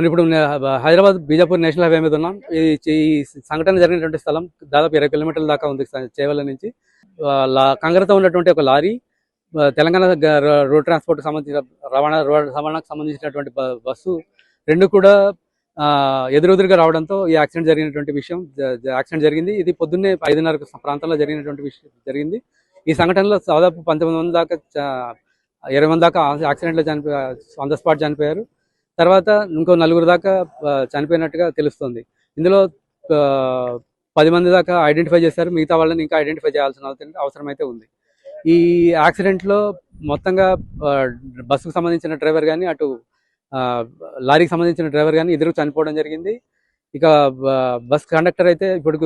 మనం ఇప్పుడు Hyderabad Bijapur national highway మీద ఉన్నాం. ఈ ఈ సంఘటన జరిగినటువంటి స్థలం దాదాపు ఇరవై కిలోమీటర్ల దాకా ఉంది స- నుంచి. ఆ, కంగరతో ఉన్నటువంటి ఒక లారీ తెలంగాణ రోడ్ ట్రాన్స్పోర్ట్ సంబంధించిన రవాణా రోడ్ రవాణాకు సంబంధించినటువంటి బస్సు రెండు కూడా ఆ, ఎదురెదురుగా రావడంతో ఈ యాక్సిడెంట్ జరిగినటువంటి విషయం యాక్సిడెంట్ జరిగింది. ఇది పొద్దున్నే ఐదున్నర ప్రాంతంలో జరిగినటువంటి విషయం జరిగింది. ఈ సంఘటనలో దాదాపు పంతొమ్మిది మంది దాకా ఇరవై మంది దాకా యాక్సిడెంట్లో చనిపోయారు ఆన్ ద స్పాట్ చనిపోయారు. తర్వాత ఇంకో నలుగురు దాకా చనిపోయినట్టుగా తెలుస్తుంది. ఇందులో పది మంది దాకా ఐడెంటిఫై చేశారు. మిగతా వాళ్ళని ఇంకా ఐడెంటిఫై చేయాల్సిన అవసరం- అవసరం అయితే ఉంది. ఈ యాక్సిడెంట్లో మొత్తంగా బస్సుకు సంబంధించిన డ్రైవర్ కానీ అటు లారీకి సంబంధించిన డ్రైవర్ కానీ ఇద్దరు చనిపోవడం జరిగింది. ఇక బస్ కండక్టర్ అయితే ఇప్పుడు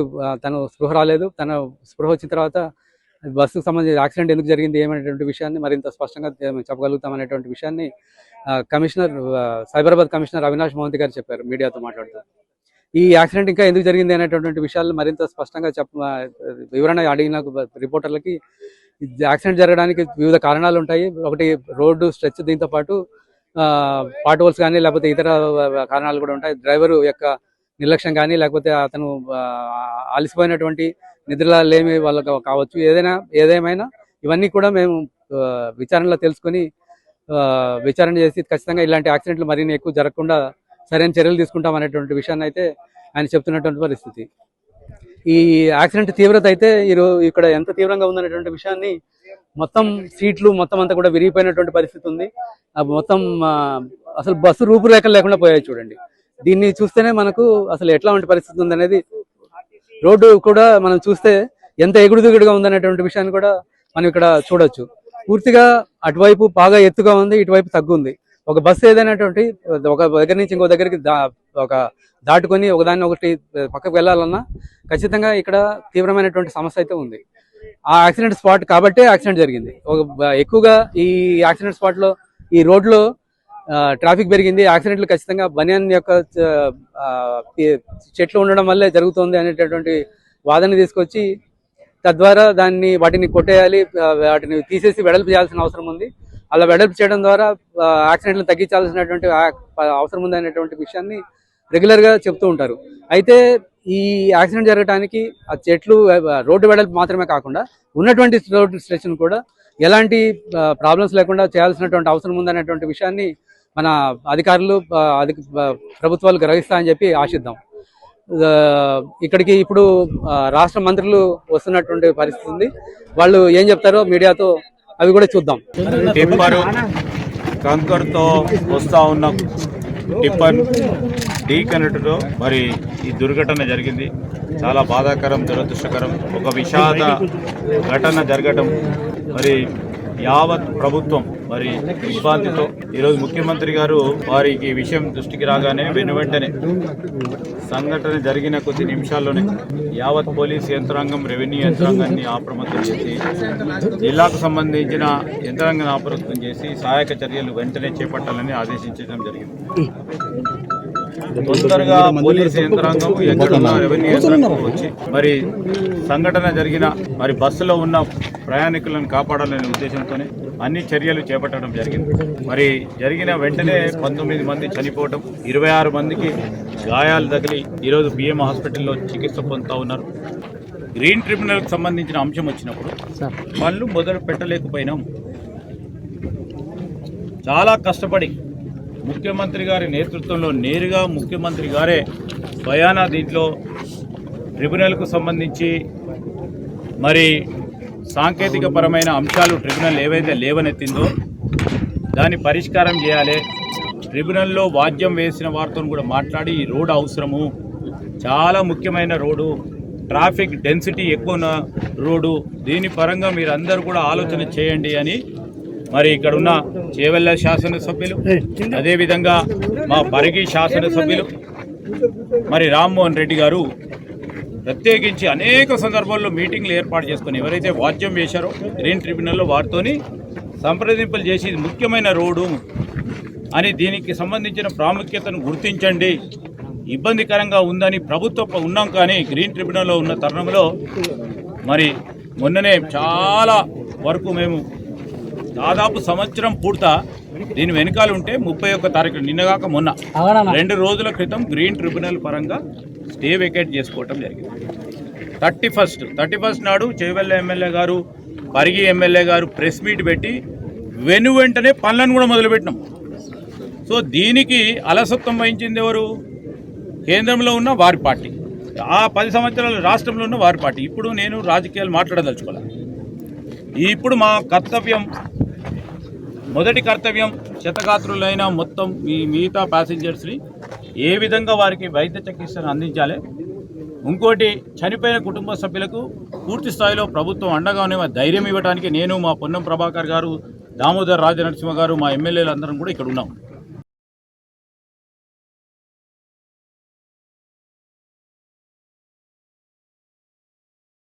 తను స్పృహ రాలేదు. తన స్పృహ వచ్చిన తర్వాత బస్సుకు సంబంధించిన యాక్సిడెంట్ ఎందుకు జరిగింది ఏమనేటువంటి విషయాన్ని మరింత స్పష్టంగా చెప్పగలుగుతాం అనేటువంటి విషయాన్ని కమిషనర్ సైబరాబాద్ కమిషనర్ అవినాష్ మోహంతి గారు చెప్పారు మీడియాతో మాట్లాడుతూ. ఈ యాక్సిడెంట్ ఇంకా ఎందుకు జరిగింది అనేటువంటి విషయాలు మరింత స్పష్టంగా చెప్ప వివరణ అడిగిన రిపోర్టర్లకి యాక్సిడెంట్ జరగడానికి వివిధ కారణాలు ఉంటాయి. ఒకటి రోడ్డు స్ట్రెచ్ దీంతో పాటు పాట్ హోల్స్ కానీ లేకపోతే ఇతర కారణాలు కూడా ఉంటాయి. డ్రైవర్ యొక్క నిర్లక్ష్యం కానీ లేకపోతే అతను అలసిపోయినటువంటి నిద్రలా లేమి వాళ్ళకి కావచ్చు. ఏదైనా ఏదేమైనా ఇవన్నీ కూడా మేము విచారణలో తెలుసుకొని విచారణ చేసి ఖచ్చితంగా ఇలాంటి యాక్సిడెంట్లు మరిన్ని ఎక్కువ జరగకుండా సరైన చర్యలు తీసుకుంటాం అనేటువంటి విషయాన్ని అయితే ఆయన చెప్తున్నటువంటి పరిస్థితి. ఈ యాక్సిడెంట్ తీవ్రత అయితే ఈరోజు ఇక్కడ ఎంత తీవ్రంగా ఉందనేటువంటి విషయాన్ని మొత్తం సీట్లు మొత్తం అంతా కూడా విరిగిపోయినటువంటి పరిస్థితి ఉంది. ఆ మొత్తం అసలు బస్సు రూపురేఖలు లేకుండా పోయాయి చూడండి. దీన్ని చూస్తేనే మనకు అసలు ఎట్లా ఉండే పరిస్థితి ఉందనేది రోడ్డు కూడా మనం చూస్తే ఎంత ఎగుడు దిగుడుగా ఉందనేటువంటి విషయాన్ని కూడా మనం ఇక్కడ చూడొచ్చు. పూర్తిగా అటువైపు బాగా ఎత్తుగా ఉంది ఇటువైపు తగ్గుంది. ఒక బస్సు ఏదైనటువంటి ఒక దగ్గర నుంచి ఇంకో దగ్గరికి ఒక దాటుకొని ఒకదాన్ని ఒకటి పక్కకు వెళ్ళాలన్నా ఖచ్చితంగా ఇక్కడ తీవ్రమైనటువంటి సమస్య అయితే ఉంది. ఆ యాక్సిడెంట్ స్పాట్ కాబట్టే యాక్సిడెంట్ జరిగింది. ఒక ఎక్కువగా ఈ యాక్సిడెంట్ స్పాట్లో ఈ రోడ్లో ట్రాఫిక్ పెరిగింది. యాక్సిడెంట్లు ఖచ్చితంగా బనియన్ యొక్క చెట్లు ఉండడం వల్లే జరుగుతుంది అనేటటువంటి వాదన తీసుకొచ్చి తద్వారా దాన్ని వాటిని కొట్టేయాలి వాటిని తీసేసి వెడల్పు చేయాల్సిన అవసరం ఉంది. అలా వెడల్పు చేయడం ద్వారా యాక్సిడెంట్లు తగ్గించాల్సినటువంటి అవసరం ఉంది అనేటువంటి విషయాన్ని రెగ్యులర్గా చెప్తూ ఉంటారు. అయితే ఈ యాక్సిడెంట్ జరగడానికి ఆ చెట్లు రోడ్డు వెడల్పు మాత్రమే కాకుండా ఉన్నటువంటి రోడ్డు స్ట్రెచ్ను కూడా ఎలాంటి ప్రాబ్లమ్స్ లేకుండా చేయాల్సినటువంటి అవసరం ఉందనేటువంటి విషయాన్ని మన అధికారులు అధిక ప్రభుత్వాలు గ్రహిస్తాయని చెప్పి ఆశిద్దాం. ఇక్కడికి ఇప్పుడు రాష్ట్ర మంత్రులు వస్తున్నటువంటి పరిస్థితి ఉంది. వాళ్ళు ఏం చెప్తారో మీడియాతో అవి కూడా చూద్దాం. టిప్పరు కంకర్తో వస్తా ఉన్న టిప్పర్ ఢీకనటలో మరి ఈ దుర్ఘటన జరిగింది. చాలా బాధాకరం దురదృష్టకరం. ఒక విషాద ఘటన జరగటం. మరి యావత్ ప్రభుత్వం మరి విభ్రాంతితో ఈరోజు ముఖ్యమంత్రి గారు వారికి ఈ విషయం దృష్టికి రాగానే వెను వెంటనే సంఘటన జరిగిన కొద్ది నిమిషాల్లోనే యావత్ పోలీస్ యంత్రాంగం రెవెన్యూ యంత్రాంగాన్ని అప్రమత్తం చేసి జిల్లాకు సంబంధించిన యంత్రాంగాన్ని అప్రమత్తం చేసి సహాయక చర్యలు వెంటనే చేపట్టాలని ఆదేశించడం జరిగింది. తొందరగా పోలీసు యంత్రాంగం ఎక్కడున్న రెవెన్యూ యంత్రాంగం వచ్చి మరి సంఘటన జరిగిన మరి బస్సులో ఉన్న ప్రయాణికులను కాపాడాలనే ఉద్దేశంతోనే అన్ని చర్యలు చేపట్టడం జరిగింది. మరి జరిగిన వెంటనే పంతొమ్మిది మంది చనిపోవడం ఇరవై ఆరు మందికి గాయాలు తగిలి ఈరోజు బిఎం హాస్పిటల్లో చికిత్స పొందుతా ఉన్నారు. గ్రీన్ ట్రిబ్యునల్కి సంబంధించిన అంశం వచ్చినప్పుడు వాళ్ళు మొదలు పెట్టలేకపోయినాం. చాలా కష్టపడి ముఖ్యమంత్రి గారి నేతృత్వంలో నేరుగా ముఖ్యమంత్రి గారే భయానా దీంట్లో ట్రిబ్యునల్కు సంబంధించి మరి సాంకేతిక పరమైన అంశాలు ట్రిబ్యునల్ ఏవైతే లేవనెత్తిందో దాన్ని పరిష్కారం చేయాలి. ట్రిబ్యునల్లో వాద్యం వేసిన వారితో కూడా మాట్లాడి ఈ రోడ్డు అవసరము. చాలా ముఖ్యమైన రోడ్డు. ట్రాఫిక్ డెన్సిటీ ఎక్కువ ఉన్న రోడ్డు. దీని పరంగా మీరు అందరూ కూడా ఆలోచన చేయండి అని మరి ఇక్కడ ఉన్న చేవెళ్ళ శాసనసభ్యులు అదేవిధంగా మా పరిగి శాసనసభ్యులు మరి రామ్మోహన్ రెడ్డి గారు ప్రత్యేకించి అనేక సందర్భాల్లో మీటింగ్లు ఏర్పాటు చేసుకుని ఎవరైతే వాద్యం వేశారో గ్రీన్ ట్రిబ్యునల్లో వారితోని సంప్రదింపులు చేసి ఇది ముఖ్యమైన రోడ్డు అని దీనికి సంబంధించిన ప్రాముఖ్యతను గుర్తించండి. ఇబ్బందికరంగా ఉందని ప్రభుత్వం ఉన్నాం కానీ గ్రీన్ ట్రిబ్యునల్లో ఉన్న తరుణంలో మరి మొన్ననే చాలా వరకు మేము దాదాపు సంవత్సరం పూర్తా దీని వెనకాల ఉంటే ముప్పై ఒక్క తారీఖు నిన్నగాక మొన్న. రెండు రోజుల క్రితం గ్రీన్ ట్రిబ్యునల్ పరంగా స్టే వెకేట్ చేసుకోవటం జరిగింది. థర్టీ ఫస్ట్ థర్టీ ఫస్ట్ నాడు చేవెళ్ళ ఎమ్మెల్యే గారు పరిగి ఎమ్మెల్యే గారు ప్రెస్ మీట్ పెట్టి వెను వెంటనే పనులను కూడా మొదలుపెట్టినాం. సో దీనికి అలసత్వం వహించింది ఎవరు? కేంద్రంలో ఉన్న వారి పార్టీ. ఆ పది సంవత్సరాలు రాష్ట్రంలో ఉన్న వారి పార్టీ. ఇప్పుడు నేను రాజకీయాలు మాట్లాడదలుచుకోవాలి ఇప్పుడు మా కర్తవ్యం మొదటి కర్తవ్యం క్షతగాత్రులైన మొత్తం ఈ మిగతా ప్యాసింజర్స్ని ఏ విధంగా వారికి వైద్య చికిత్సను అందించాలి? ఇంకోటి చనిపోయిన కుటుంబ సభ్యులకు పూర్తి స్థాయిలో ప్రభుత్వం అండగానే ధైర్యం ఇవ్వడానికి నేను మా పొన్నం ప్రభాకర్ గారు దామోదర్ రాజనరసింహ గారు మా ఎమ్మెల్యేలు అందరం కూడా ఇక్కడ ఉన్నాం.